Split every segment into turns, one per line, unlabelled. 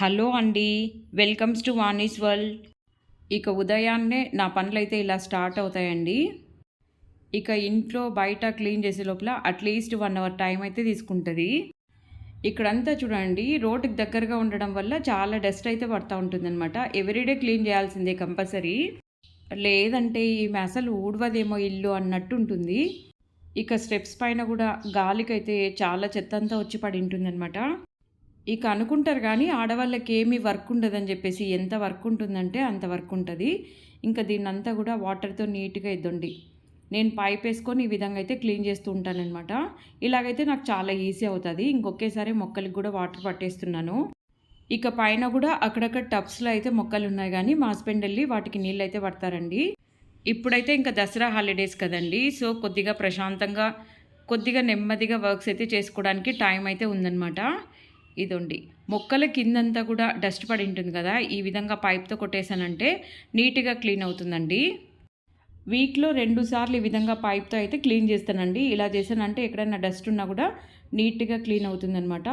Hello అండి welcomes to Vani's world. ఇక ఉదయాన్నే నా పనులు అయితే ఇలా స్టార్ట్ అవుతాయండి. ఇక ఇంట్లో బయట క్లీన్ చేసే లోపల అట్లీస్ట్ వన్ అవర్ టైం అయితే తీసుకుంటుంది. ఇక్కడంతా చూడండి రోడ్డుకి దగ్గరగా ఉండడం వల్ల చాలా డస్ట్ అయితే పడుతూ ఉంటుందన్నమాట. ఎవ్రీడే క్లీన్ చేయాల్సిందే కంపల్సరీ. లేదంటే ఈమె అసలు ఊడవదేమో ఇల్లు అన్నట్టు ఉంటుంది. ఇక స్టెప్స్ పైన కూడా గాలికైతే చాలా చెత్త అంతా వచ్చి పడి ఉంటుందన్నమాట. ఇక అనుకుంటారు కానీ ఆడవాళ్ళకి ఏమీ వర్క్ ఉండదని చెప్పేసి ఎంత వర్క్ ఉంటుందంటే అంత వర్క్ ఉంటుంది. ఇంకా దీన్నంతా కూడా వాటర్తో నీట్గా ఇద్దండి. నేను పైప్ వేసుకొని ఈ విధంగా అయితే క్లీన్ చేస్తూ ఉంటానన్నమాట. ఇలాగైతే నాకు చాలా ఈజీ అవుతుంది. ఇంకొకేసారి మొక్కలకి కూడా వాటర్ పట్టేస్తున్నాను. ఇక పైన కూడా అక్కడక్కడ టబ్స్లో అయితే మొక్కలు ఉన్నాయి కానీ మా హస్బెండ్ వెళ్ళి వాటికి నీళ్ళు అయితే పడతారండి. ఇప్పుడైతే ఇంకా దసరా హాలిడేస్ కదండి. సో కొద్దిగా ప్రశాంతంగా కొద్దిగా నెమ్మదిగా వర్క్స్ అయితే చేసుకోవడానికి టైం అయితే ఉందన్నమాట. ఇదండి. మొక్కల కిందంతా కూడా డస్ట్ పడి ఉంటుంది కదా ఈ విధంగా పైప్తో కొట్టేశానంటే నీట్గా క్లీన్ అవుతుందండి. వీక్లో రెండు సార్లు ఈ విధంగా పైప్తో అయితే క్లీన్ చేస్తానండి. ఇలా చేశానంటే ఎక్కడైనా డస్ట్ ఉన్నా కూడా నీట్గా క్లీన్ అవుతుందన్నమాట.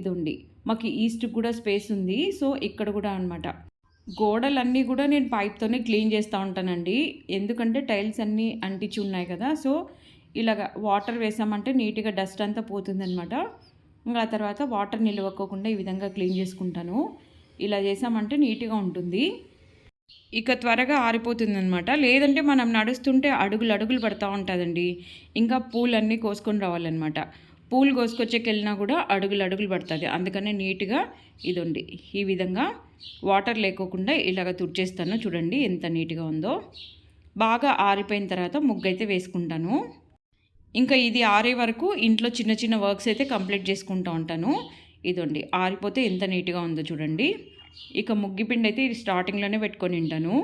ఇదండి. మాకు ఈస్ట్కి కూడా స్పేస్ ఉంది. సో ఇక్కడ కూడా అనమాట గోడలన్నీ కూడా నేను పైప్తోనే క్లీన్ చేస్తూ ఉంటానండి. ఎందుకంటే టైల్స్ అన్నీ అంటించి ఉన్నాయి కదా సో ఇలాగ వాటర్ వేసామంటే నీట్గా డస్ట్ అంతా పోతుందనమాట ఇంకా ఆ తర్వాత వాటర్ నిలవకోకుండా ఈ విధంగా క్లీన్ చేసుకుంటాను. ఇలా చేసామంటే నీట్గా ఉంటుంది. ఇక త్వరగా ఆరిపోతుందనమాట లేదంటే మనం నడుస్తుంటే అడుగులు అడుగులు పడుతూ ఉంటుందండి. ఇంకా పూలన్నీ కోసుకొని రావాలన్నమాట. పూలు కోసుకొచ్చేకి వెళ్ళినా కూడా అడుగులు అడుగులు పడుతుంది. అందుకనే నీట్గా ఇది ఈ విధంగా వాటర్ లేకోకుండా ఇలాగ తుడిచేస్తాను. చూడండి ఎంత నీట్గా ఉందో. బాగా ఆరిపోయిన తర్వాత ముగ్గు అయితే వేసుకుంటాను. ఇంకా ఇది ఆరే వరకు ఇంట్లో చిన్న చిన్న వర్క్స్ అయితే కంప్లీట్ చేసుకుంటూ ఉంటాను. ఇదండి. ఆరిపోతే ఎంత నీట్గా ఉందో చూడండి. ఇక ముగ్గిపిండి అయితే ఇది స్టార్టింగ్లోనే పెట్టుకొని ఉంటాను.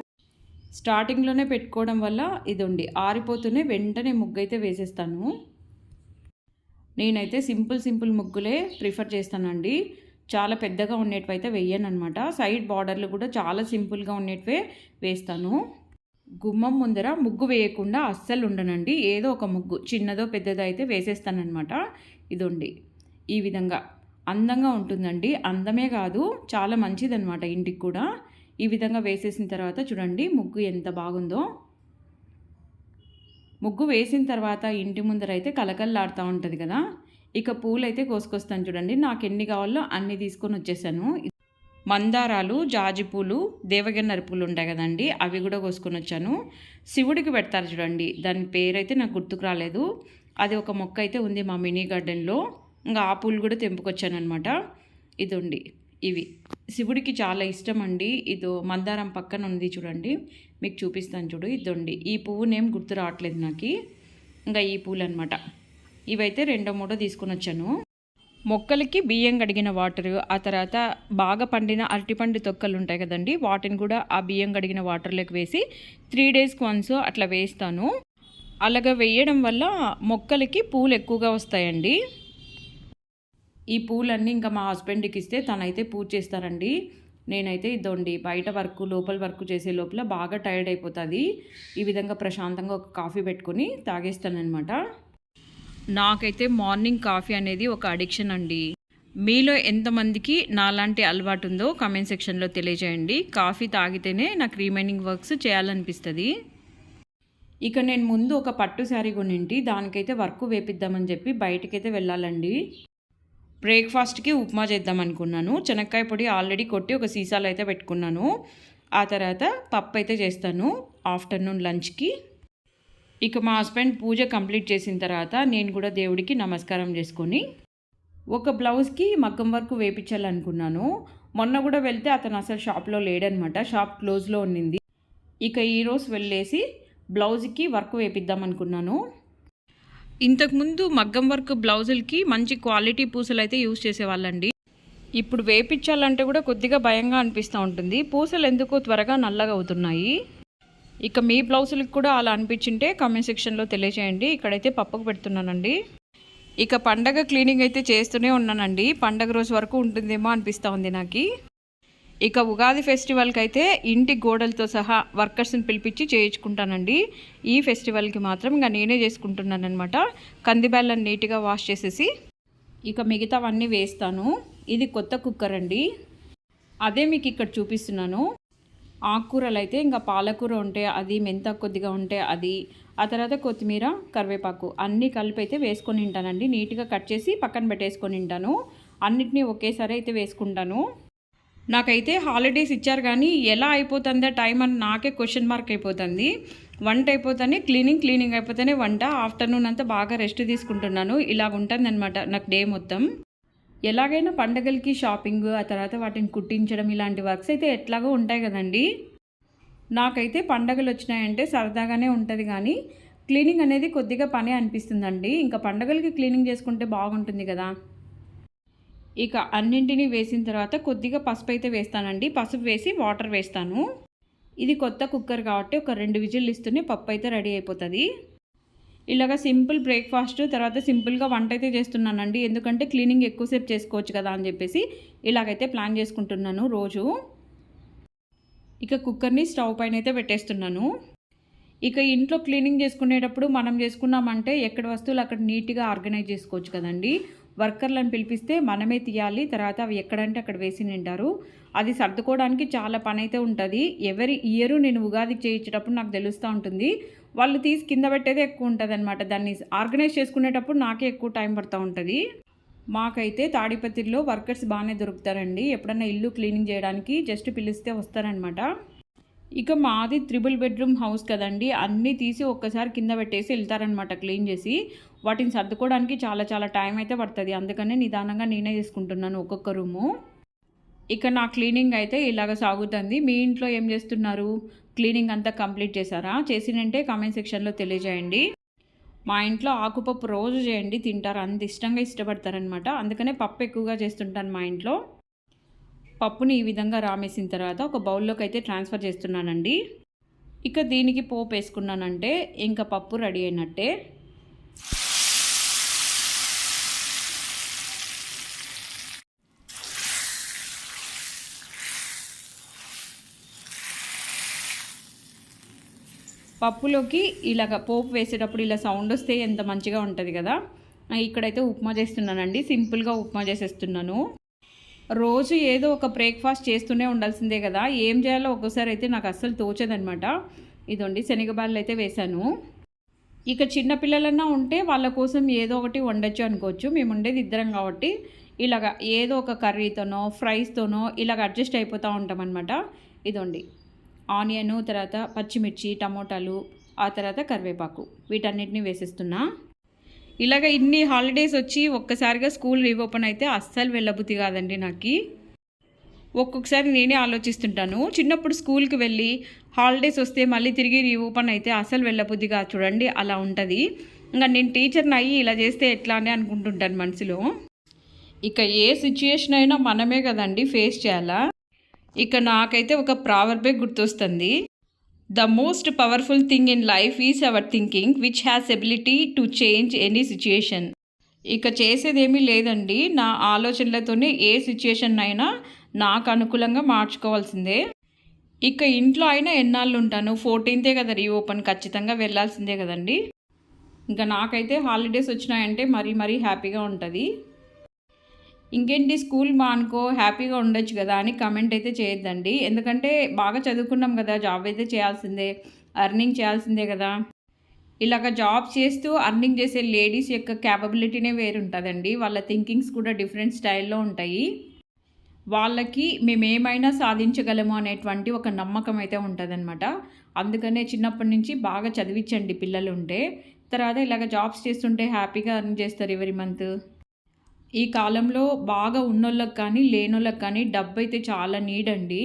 స్టార్టింగ్లోనే పెట్టుకోవడం వల్ల ఇదండి. ఆరిపోతూనే వెంటనే ముగ్గు అయితే వేసేస్తాను. నేనైతే సింపుల్ సింపుల్ ముగ్గులే ప్రిఫర్ చేస్తానండి. చాలా పెద్దగా ఉండేటివైతే వేయను అనమాట సైడ్ బార్డర్లు కూడా చాలా సింపుల్గా ఉండేటివే వేస్తాను. గుమ్మం ముందర ముగ్గు వేయకుండా అస్సలు ఉండనండి. ఏదో ఒక ముగ్గు చిన్నదో పెద్దదో అయితే వేసేస్తానమాట ఇదండి. ఈ విధంగా అందంగా ఉంటుందండి. అందమే కాదు చాలా మంచిదన్నమాట ఇంటికి కూడా. ఈ విధంగా వేసేసిన తర్వాత చూడండి ముగ్గు ఎంత బాగుందో. ముగ్గు వేసిన తర్వాత ఇంటి ముందర అయితే కలకల్లాడుతూ ఉంటుంది కదా. ఇక పూలు అయితే కోసుకొస్తాను చూడండి. నాకు ఎన్ని కావాలో అన్ని తీసుకొని వచ్చేసాను. మందారాలు జాజి పూలు పూలు ఉంటాయి కదండి అవి కూడా కోసుకొని వచ్చాను. శివుడికి పెడతారు చూడండి దాని పేరైతే నాకు గుర్తుకు రాలేదు. అది ఒక మొక్క అయితే ఉంది మా మినీ గార్డెన్లో. ఇంకా ఆ పూలు కూడా తెంపుకొచ్చాను అనమాట ఇది ఉండి ఇవి. శివుడికి చాలా ఇష్టం అండి ఇదో మందారం పక్కన ఉంది చూడండి మీకు చూపిస్తాను చూడు ఇదండి. ఈ పువ్వు నేమ్ గుర్తు రావట్లేదు నాకు. ఇంకా ఈ పూలు అనమాట ఇవైతే రెండో మూడో తీసుకొని వచ్చాను. మొక్కలకి బియ్యం కడిగిన వాటర్ ఆ తర్వాత బాగా పండిన అరటిపండు తొక్కలు ఉంటాయి కదండి వాటిని కూడా ఆ బియ్యం కడిగిన వాటర్లోకి వేసి త్రీ డేస్కి వన్స్ అట్లా వేస్తాను. అలాగ వేయడం వల్ల మొక్కలకి పూలు ఎక్కువగా వస్తాయండి. ఈ పూలన్నీ ఇంకా మా హస్బెండ్కి ఇస్తే తనైతే పూజ చేస్తారండి. నేనైతే ఇదండి బయట వర్క్ లోపల వర్క్ చేసే లోపల బాగా టైర్డ్ అయిపోతుంది. ఈ విధంగా ప్రశాంతంగా ఒక కాఫీ పెట్టుకొని తాగేస్తానమాట నాకైతే మార్నింగ్ కాఫీ అనేది ఒక అడిక్షన్ అండి. మీలో ఎంతమందికి నాలాంటి అలవాటు ఉందో కమెంట్ సెక్షన్లో తెలియజేయండి. కాఫీ తాగితేనే నాకు రిమైనింగ్ వర్క్స్ చేయాలనిపిస్తుంది. ఇక నేను ముందు ఒక పట్టు శారీ కొనింటి దానికైతే వర్క్ వేపిద్దామని చెప్పి బయటకైతే వెళ్ళాలండి. బ్రేక్ఫాస్ట్కి ఉప్మా చేద్దాం అనుకున్నాను చెనక్కాయ పొడి ఆల్రెడీ కొట్టి ఒక సీసాలో అయితే పెట్టుకున్నాను. ఆ తర్వాత పప్పు అయితే చేస్తాను. ఆఫ్టర్నూన్ లంచ్కి ఇక మా హస్బెండ్ పూజ కంప్లీట్ చేసిన తర్వాత నేను కూడా దేవుడికి నమస్కారం చేసుకొని ఒక బ్లౌజ్కి మగ్గం వర్క్ వేపించాలనుకున్నాను. మొన్న కూడా వెళ్తే అతను అసలు షాప్లో లేడనమాట షాప్ క్లోజ్లో ఉన్నింది. ఇక ఈరోజు వెళ్ళేసి బ్లౌజ్కి వర్క్ వేపిద్దాం అనుకున్నాను ఇంతకుముందు మగ్గం వర్క్ బ్లౌజులకి మంచి క్వాలిటీ పూసలు అయితే యూజ్ చేసేవాళ్ళండి. ఇప్పుడు వేపించాలంటే కూడా కొద్దిగా భయంగా అనిపిస్తూ ఉంటుంది. పూసలు ఎందుకో త్వరగా నల్లగా అవుతున్నాయి ఇక మీ బ్లౌజులకు కూడా అలా అనిపించింటే కామెంట్ సెక్షన్లో తెలియజేయండి. ఇక్కడైతే పప్పకు పెడుతున్నానండి. ఇక పండగ క్లీనింగ్ అయితే చేస్తూనే ఉన్నానండి. పండగ రోజు వరకు ఉంటుందేమో అనిపిస్తూ ఉంది నాకు. ఇక ఉగాది ఫెస్టివల్కి అయితే ఇంటి గోడలతో సహా వర్కర్స్ని పిలిపించి చేయించుకుంటానండి. ఈ ఫెస్టివల్కి మాత్రం ఇంకా నేనే చేసుకుంటున్నాను అనమాట కందిబ్యాళ్ళని నీట్గా వాష్ చేసేసి ఇక మిగతావన్నీ వేస్తాను. ఇది కొత్త కుక్కర్ అండి. అదే మీకు ఇక్కడ చూపిస్తున్నాను. ఆకుకూరలు అయితే ఇంకా పాలకూర ఉంటే అది మెంత కొద్దిగా ఉంటే అది ఆ తర్వాత కొత్తిమీర కరివేపాకు అన్నీ కలిపి అయితే వేసుకొని తింటానండి. నీట్గా కట్ చేసి పక్కన పెట్టేసుకొని తింటాను. అన్నిటినీ ఒకేసారి అయితే వేసుకుంటాను. నాకైతే హాలిడేస్ ఇచ్చారు కానీ ఎలా అయిపోతుందో టైం అని నాకే క్వశ్చన్ మార్క్ అయిపోతుంది. వంట అయిపోతానే క్లీనింగ్ క్లీనింగ్ అయిపోతేనే వంట ఆఫ్టర్నూన్ అంతా బాగా రెస్ట్ తీసుకుంటున్నాను. ఇలాగ ఉంటుందనమాట నాకు డే మొత్తం. ఎలాగైనా పండగలకి షాపింగ్ ఆ తర్వాత వాటిని కుట్టించడం ఇలాంటి వర్క్స్ అయితే ఎట్లాగో ఉంటాయి కదండి. నాకైతే పండగలు వచ్చినాయంటే సరదాగానే ఉంటుంది కానీ క్లీనింగ్ అనేది కొద్దిగా పని అనిపిస్తుందండి. ఇంకా పండగలకి క్లీనింగ్ చేసుకుంటే బాగుంటుంది కదా. ఇక అన్నింటినీ వేసిన తర్వాత కొద్దిగా పసుపు అయితే వేస్తానండి. పసుపు వేసి వాటర్ వేస్తాను. ఇది కొత్త కుక్కర్ కాబట్టి ఒక రెండు విజిల్ ఇస్తూనే పప్పు అయితే రెడీ అయిపోతుంది. ఇలాగ సింపుల్ బ్రేక్ఫాస్ట్ తర్వాత సింపుల్గా వంట అయితే చేస్తున్నానండి. ఎందుకంటే క్లీనింగ్ ఎక్కువసేపు చేసుకోవచ్చు కదా అని చెప్పేసి ఇలాగైతే ప్లాన్ చేసుకుంటున్నాను రోజు. ఇక కుక్కర్ని స్టవ్ పైన అయితే పెట్టేస్తున్నాను. ఇక ఇంట్లో క్లీనింగ్ చేసుకునేటప్పుడు మనం చేసుకున్నామంటే ఎక్కడ వస్తువులు అక్కడ నీట్గా ఆర్గనైజ్ చేసుకోవచ్చు కదండి. వర్కర్లను పిలిపిస్తే మనమే తీయాలి తర్వాత అవి ఎక్కడంటే అక్కడ వేసి నిండారు. అది సర్దుకోవడానికి చాలా పని అయితే ఉంటుంది. ఎవరి ఇయరు నేను ఉగాది చేయించేటప్పుడు నాకు తెలుస్తూ ఉంటుంది. వాళ్ళు తీసి కింద పెట్టేదే ఎక్కువ ఉంటుంది అనమాట దాన్ని ఆర్గనైజ్ చేసుకునేటప్పుడు నాకే ఎక్కువ టైం పడుతూ ఉంటుంది. మాకైతే తాడిపత్రిలో వర్కర్స్ బాగానే దొరుకుతారండి. ఎప్పుడన్నా ఇల్లు క్లీనింగ్ చేయడానికి జస్ట్ పిలిస్తే వస్తారనమాట ఇక మాది త్రిబుల్ బెడ్రూమ్ హౌస్ కదండి. అన్నీ తీసి ఒక్కసారి కింద పెట్టేసి వెళ్తారనమాట క్లీన్ చేసి. వాటిని సర్దుకోవడానికి చాలా చాలా టైం అయితే పడుతుంది. అందుకనే నిదానంగా నేనే తీసుకుంటున్నాను ఒక్కొక్క రూము. ఇక నా క్లీనింగ్ అయితే ఇలాగ సాగుతుంది. మీ ఇంట్లో ఏం చేస్తున్నారు? క్లీనింగ్ అంతా కంప్లీట్ చేశారా? చేసినంటే కామెంట్ సెక్షన్లో తెలియజేయండి. మా ఇంట్లో ఆకుపప్పు రోజు చేయండి. తింటారు. అంత ఇష్టంగా ఇష్టపడతారనమాట అందుకనే పప్పు ఎక్కువగా చేస్తుంటాను మా ఇంట్లో. పప్పుని ఈ విధంగా రామేసిన తర్వాత ఒక బౌల్లోకి అయితే ట్రాన్స్ఫర్ చేస్తున్నానండి. ఇక దీనికి పోపు వేసుకున్నానంటే ఇంకా పప్పు రెడీ అయినట్టే. పప్పులోకి ఇలాగ పోపు వేసేటప్పుడు ఇలా సౌండ్ వస్తే ఎంత మంచిగా ఉంటుంది కదా. ఇక్కడైతే ఉప్మా చేస్తున్నానండి. సింపుల్గా ఉప్మా చేసేస్తున్నాను. రోజు ఏదో ఒక బ్రేక్ఫాస్ట్ చేస్తూనే ఉండాల్సిందే కదా. ఏం చేయాలో ఒక్కోసారి అయితే నాకు అస్సలు తోచదనమాట ఇదండి శనగబాళ్ళు అయితే వేశాను. ఇక చిన్నపిల్లలన్నా ఉంటే వాళ్ళ కోసం ఏదో ఒకటి వండొచ్చు అనుకోవచ్చు. మేము ఉండేది ఇద్దరం కాబట్టి ఇలాగ ఏదో ఒక కర్రీతోనో ఫ్రైస్తోనో ఇలాగ అడ్జస్ట్ అయిపోతూ ఉంటాం అనమాట ఇదండి ఆనియను తర్వాత పచ్చిమిర్చి టమోటాలు ఆ తర్వాత కరివేపాకు వీటన్నిటిని వేసేస్తున్నా. ఇలాగ ఇన్ని హాలిడేస్ వచ్చి ఒక్కసారిగా స్కూల్ రీఓపెన్ అయితే అస్సలు వెళ్ళబుద్ధి కాదండి నాకు. ఒక్కొక్కసారి నేనే ఆలోచిస్తుంటాను. చిన్నప్పుడు స్కూల్కి వెళ్ళి హాలిడేస్ వస్తే మళ్ళీ తిరిగి రీఓపెన్ అయితే అసలు వెళ్ళబుద్ధి కాదు. చూడండి అలా ఉంటుంది. ఇంకా నేను టీచర్ని అయ్యి ఇలా చేస్తే ఎట్లా అని అనుకుంటుంటాను మనసులో. ఇక ఏ సిచ్యుయేషన్ అయినా మనమే కదండి ఫేస్ చేయాలా? ఇక నాకైతే ఒక ప్రావర్బే గుర్తొస్తుంది. The most powerful thing in life is our thinking which has ability to change any situation ఇక చేసేదేమీ లేదండి. నా ఆలోచనలతోనే ఏ సిచ్యుయేషన్ అయినా నాకు అనుకూలంగా మార్చుకోవాల్సిందే. ఇక ఇంట్లో అయినా ఎన్నాళ్ళు ఉంటాను? ఫోర్టీన్తే కదా రీఓపెన్ ఖచ్చితంగా వెళ్ళాల్సిందే కదండి. ఇంకా నాకైతే హాలిడేస్ వచ్చినాయంటే మరీ మరీ హ్యాపీగా ఉంటుంది. ఇంకేంటి స్కూల్ మానుకో హ్యాపీగా ఉండొచ్చు కదా అని కమెంట్ అయితే చేయొద్దండి. ఎందుకంటే బాగా చదువుకున్నాం కదా జాబ్ అయితే చేయాల్సిందే అర్నింగ్ చేయాల్సిందే కదా. ఇలాగ జాబ్ చేస్తూ అర్నింగ్ చేసే లేడీస్ యొక్క క్యాపబిలిటీనే వేరుంటుందండి. వాళ్ళ థింకింగ్స్ కూడా డిఫరెంట్ స్టైల్లో ఉంటాయి. వాళ్ళకి మేమేమైనా సాధించగలము అనేటువంటి ఒక నమ్మకం అయితే ఉంటుందన్నమాట. అందుకనే చిన్నప్పటి నుంచి బాగా చదివించండి పిల్లలు ఉంటే తర్వాత ఇలాగ జాబ్స్ చేస్తుంటే హ్యాపీగా అర్న్ చేస్తారు ఎవరి మంత్ ఈ కాలంలో బాగా ఉన్నోళ్ళకి కానీ లేనోళ్ళకి కానీ డబ్బు అయితే చాలా నీడ్ అండి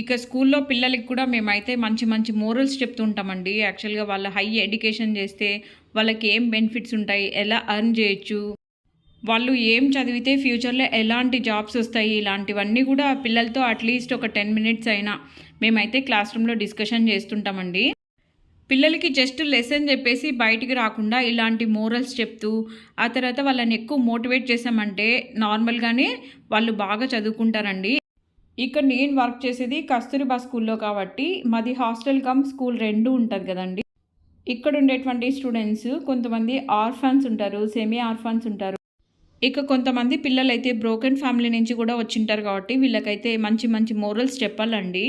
ఇక స్కూల్లో పిల్లలకి కూడా మేమైతే మంచి మంచి మోరల్స్ చెప్తుంటామండి. యాక్చువల్గా వాళ్ళ హై ఎడ్యుకేషన్ చేస్తే వాళ్ళకి ఏం బెనిఫిట్స్ ఉంటాయి ఎలా అర్న్ చేయొచ్చు వాళ్ళు ఏం చదివితే ఫ్యూచర్లో ఎలాంటి జాబ్స్ వస్తాయి ఇలాంటివన్నీ కూడా పిల్లలతో అట్లీస్ట్ ఒక టెన్ మినిట్స్ అయినా మేమైతే క్లాస్ రూమ్లో డిస్కషన్ చేస్తుంటామండి. పిల్లలకి జస్ట్ లెసన్ చెప్పేసి బయటికి రాకుండా ఇలాంటి మోరల్స్ చెప్తూ ఆ తర్వాత వాళ్ళని ఎక్కువ మోటివేట్ చేసామంటే నార్మల్గానే వాళ్ళు బాగా చదువుకుంటారండి. ఇక్కడ నేను వర్క్ చేసేది కస్తూరిబా స్కూల్లో కాబట్టి మాది హాస్టల్ కమ్ స్కూల్ రెండు ఉంటుంది కదండి. ఇక్కడ ఉండేటువంటి స్టూడెంట్స్ కొంతమంది ఆర్ఫాన్స్ ఉంటారు సెమీ ఆర్ఫాన్స్ ఉంటారు. ఇక కొంతమంది పిల్లలైతే బ్రోకెన్ ఫ్యామిలీ నుంచి కూడా వచ్చింటారు కాబట్టి వీళ్ళకైతే మంచి మంచి మోరల్స్ చెప్పాలండి.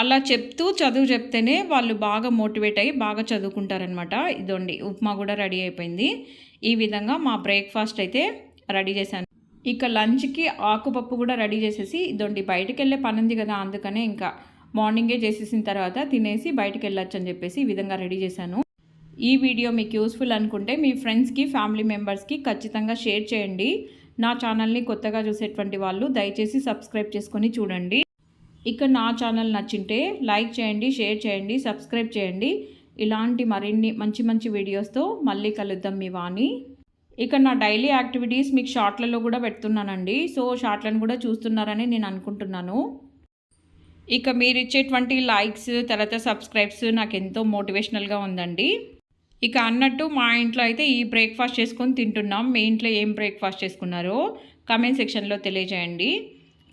అలా చెప్తూ చదువు చెప్తేనే వాళ్ళు బాగా మోటివేట్ అయ్యి బాగా చదువుకుంటారనమాట ఇదండి ఉప్మా కూడా రెడీ అయిపోయింది. ఈ విధంగా మా బ్రేక్ఫాస్ట్ అయితే రెడీ చేశాను. ఇక లంచ్కి ఆకుపప్పు కూడా రెడీ చేసేసి ఇదండి బయటికి వెళ్ళే పని ఉంది కదా అందుకనే ఇంకా మార్నింగే చేసేసిన తర్వాత తినేసి బయటికి వెళ్ళొచ్చు అని చెప్పేసి ఈ విధంగా రెడీ చేశాను. ఈ వీడియో మీకు యూస్ఫుల్ అనుకుంటే మీ ఫ్రెండ్స్కి ఫ్యామిలీ మెంబర్స్కి ఖచ్చితంగా షేర్ చేయండి. నా ఛానల్ని కొత్తగా చూసేటువంటి వాళ్ళు దయచేసి సబ్స్క్రైబ్ చేసుకొని చూడండి. ఇక నా ఛానల్ నచ్చింటే లైక్ చేయండి షేర్ చేయండి సబ్స్క్రైబ్ చేయండి. ఇలాంటి మరిన్ని మంచి మంచి వీడియోస్తో మళ్ళీ కలుద్దాం మీ వాణి. ఇక నా డైలీ యాక్టివిటీస్ మీకు షార్ట్లలో కూడా పెడుతున్నానండి. సో షార్ట్లను కూడా చూస్తున్నారని నేను అనుకుంటున్నాను. ఇక మీరు ఇచ్చేటువంటి లైక్స్ తర్వాత సబ్స్క్రైబ్స్ నాకు ఎంతో మోటివేషనల్గా ఉందండి. ఇక అన్నట్టు మా ఇంట్లో అయితే ఈ బ్రేక్ఫాస్ట్ చేసుకొని తింటున్నాం. మీ ఇంట్లో ఏం బ్రేక్ఫాస్ట్ చేసుకున్నారో కమెంట్ సెక్షన్లో తెలియజేయండి.